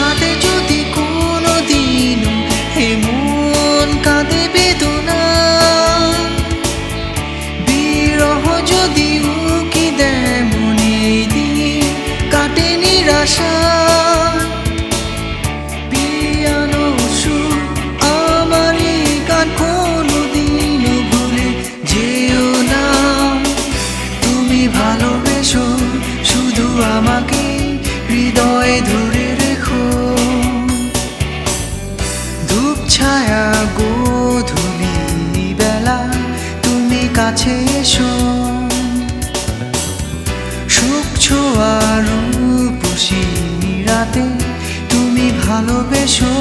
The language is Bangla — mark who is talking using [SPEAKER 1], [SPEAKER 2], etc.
[SPEAKER 1] সাথে যদি কোনো দিন এমন কাঁদে বেদনা। বিরহ যদি উকি দেয় মনে দিন, কাটে নিরাশা। ভালোবেসো, শুধু আমাকে হৃদয়ে ধরে। কাছে এসো। সুখ ছোঁয়া রূপসী রাতে তুমি ভালোবেসো।